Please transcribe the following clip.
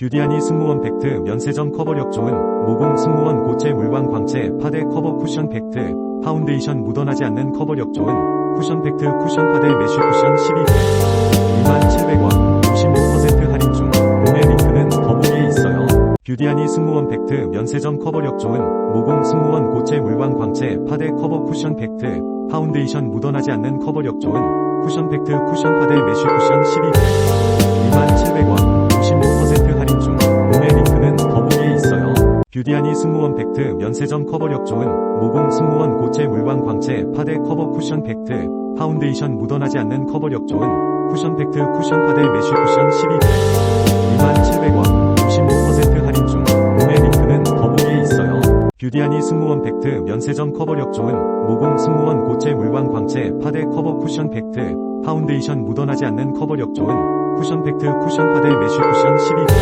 뷰디아니 승무원 팩트 면세점 커버력 좋은 모공 승무원 고체 물광 광채 파데 커버 쿠션 팩트 파운데이션 묻어나지 않는 커버력 좋은 쿠션 팩트 쿠션 파데 메쉬 쿠션 12개 27,000원 56% 할인 중 구매 링크는 더보기에 있어요. 뷰디아니 승무원 팩트 면세점 커버력 좋은 모공 승무원 고체 물광 광채 파데 커버 쿠션 팩트 파운데이션 묻어나지 않는 커버력 좋은 쿠션 팩트 쿠션 파데 메쉬 쿠션 12개 뷰디아니 승무원 팩트 면세점 커버력 좋은 모공 승무원 고체 물광 광채 파데 커버 쿠션 팩트 파운데이션 묻어나지 않는 커버력 좋은 쿠션 팩트 쿠션 파데 메쉬 쿠션 12개 27,000원 56% 할인 중 구매 링크는 더보기에 있어요. 뷰디아니 승무원 팩트 면세점 커버력 좋은 모공 승무원 고체 물광 광채 파데 커버 쿠션 팩트 파운데이션 묻어나지 않는 커버력 좋은 쿠션 팩트 쿠션 파데 메쉬 쿠션 12개